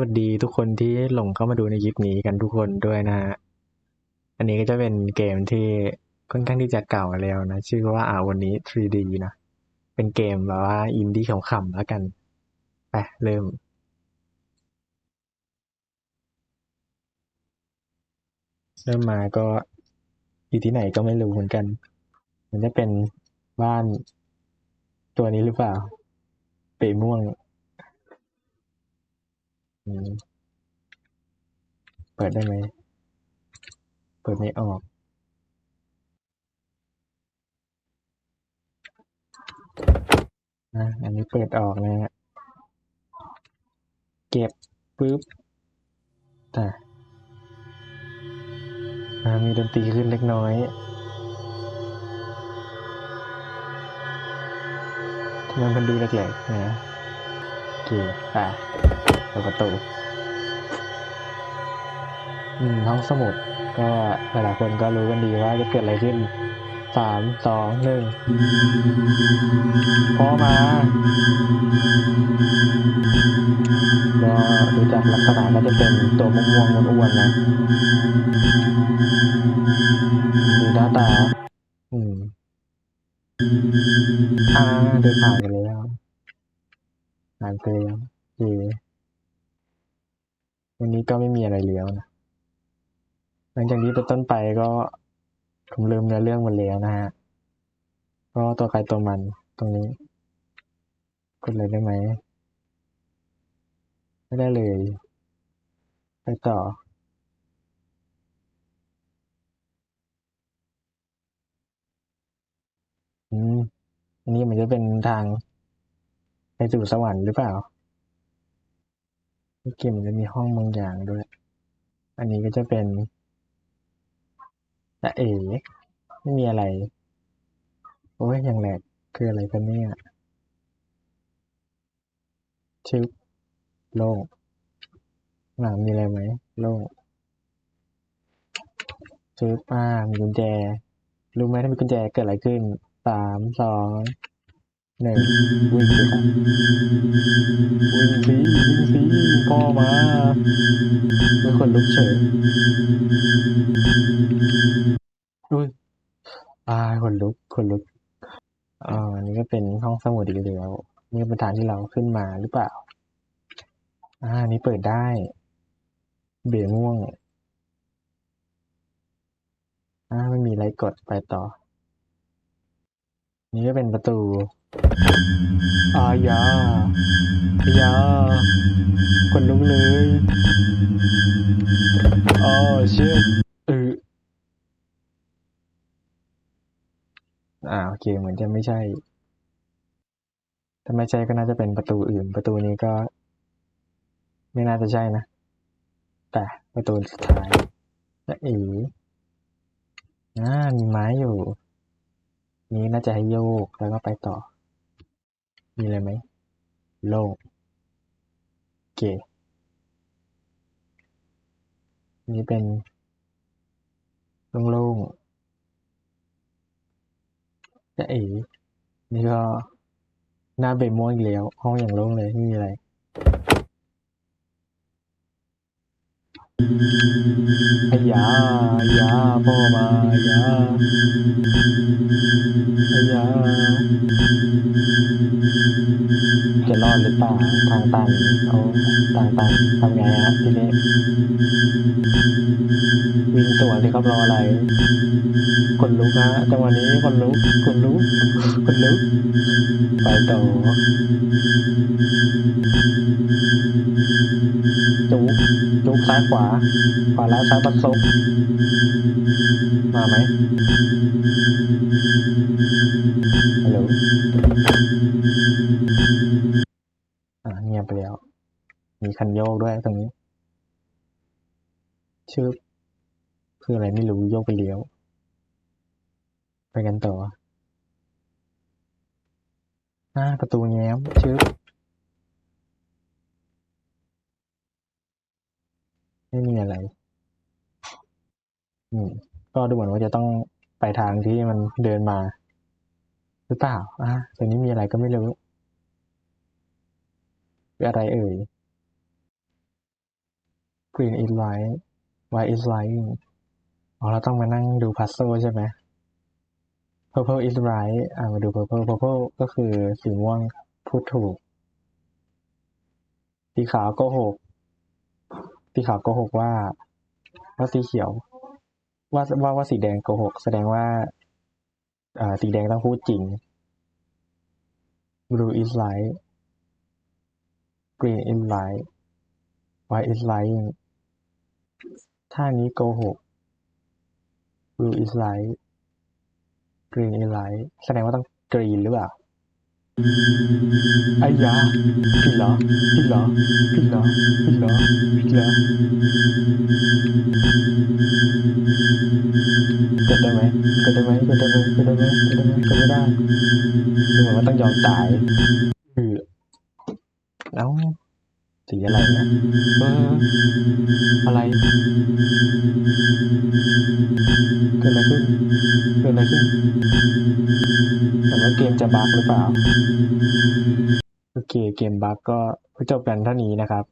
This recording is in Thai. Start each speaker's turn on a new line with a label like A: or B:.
A: วัสดีทุกคนที่หลงเข้ามาดูในคลิปนี้กันทุกคนด้วยนะฮะ อันนี้ก็จะเป็นเกมที่ค่อนข้างที่จะเก่าแล้วนะ ชื่อว่าอาวันนี้ 3D นะ เป็นเกมแบบว่าอินดี้ขำๆแล้วกัน ไปเริ่มเริ่มมาก็อยู่ที่ไหนก็ไม่รู้เหมือนกัน มันจะเป็นบ้านตัวนี้หรือเปล่า เปม่วง เปิดได้ไหม เปิดไม่ออกอะอันนี้เปิดออกนะฮะ เก็บปุ๊บแต่มีดนตรีขึ้นเล็กน้อยทำไมมันดูแหลกๆนะโอเคไป ปิดประตูห้องสมุดก็หลายๆคนก็รู้กันดีว่าจะเกิดอะไรขึ้นสามสองหนึ่งพ่อมาก็ดูจากลักษณะก็จะเป็นตัวม่วงๆอ้วนๆนะดูหน้าตา อืมอ่าเดินผ่านกันแล้วผ่านไปแล้วโอเค วันนี้ก็ไม่มีอะไรแล้วนะ หลังจากนี้เป็นต้นไปก็ผมลืมเนื้อเรื่องหมดแล้วนะฮะ ก็ตัวใครตัวมันตรงนี้ กดเลยได้ไหม ไม่ได้เลย ไปต่ออืมอันนี้มันจะเป็นทางไปสู่สวรรค์หรือเปล่า เกมมันจะมีห้องบางอย่างด้วย อันนี้ก็จะเป็นจะเอ๋ไม่มีอะไร โอ้ยอย่างแหลกคืออะไรกันเนี่ยชึบโล่งหลังมีอะไรไหมโล่งชึบอ่ามีกุญแจ รู้ไหมถ้ามีกุญแจเกิดอะไรขึ้นสามสอง หนึ่งวิ่งสิครับวิ่งสิวิ่งสิพ่อมาไม่คนลุกเฉยอุ้ยอ่าคนลุกคนลุกอ่าอันนี้ก็เป็นห้องสมุดอีกแล้วนี่เป็นทางที่เราขึ้นมาหรือเปล่า อ่าอันนี้เปิดได้ เบียม่วงอ่าไม่มีอะไรกดไปต่อ นี่ก็เป็นประตู อายาอายาคนลุกเลยอ๋อเชื่อเอออ่าโอเคเหมือนจะไม่ใช่ ถ้าไม่ใช่ก็น่าจะเป็นประตูอื่น ประตูนี้ก็ ไม่น่าจะใช่นะ แต่ประตูสุดท้ายและเอ๋อ่ามีไม้อยู่ นี้น่าจะให้โยกแล้วก็ไปต่อ มีอะไรไหมโล่งโอเคนี่เป็นโล่งๆจะเอ๋นี่ก็หน้าเบม่วงอีกแล้ว ห้องอย่างโล่งเลยไม่มีอะไรอายาอยาพ่อมาอยาอายา จะรอดหรือเปล่าทางตันเอาทางตันทำไงฮะทีนี้วิ่งสวนที่ครับรออะไร คนลุกฮะจังหวะนี้คนลุกคนลุกคนลุกไปต่อจุกจุกซ้ายขวาขวาแล้วซ้ายปัดซบมาไหม คันโยกด้วยตรงนี้ ชื่อคืออะไรไม่รู้โยกไปเลี้ยว ไปกันต่ออ่าประตูแง้มชึบไม่มีอะไรอืมก็ดูเหมือนว่าจะต้องไปทางที่มันเดินมาหรือเปล่าอ่าตรงนี้มีอะไรก็ไม่รู้คืออะไรเอ่ย green is light white is lying อ๋อเราต้องมานั่งดูพัซโซใช่ไหม purple is right อ่ามาดู purple purple ก็คือสีม่วงพูดถูก สีขาวโกหก สีขาวโกหกว่า ว่าสีเขียว ว่าว่าว่าสีแดงโกหก แสดงว่าอ่าสีแดงต้องพูดจริง blue is light green is light white is lying ท่านี้โกหก blue is light green is light แสดงว่าต้อง green หรือเปล่าไอ้ยาผิดเหรอผิดเหรอผิดเหรอผิดเหรอผิดเหรอกดได้ไหมกดได้ไหมกดได้ไหมกดได้ไหมกดได้ไหมกดไม่ได้ดูเหมือนว่าต้องยอมตายอือเอ้า สีอะไรเนี่ยเอออะไรเกิดอะไรขึ้นเกิดอะไรขึ้นแต่ว่าเกมจะบั๊กหรือเปล่า โอเค เกมบั๊กก็จบกันเท่านี้นะครับ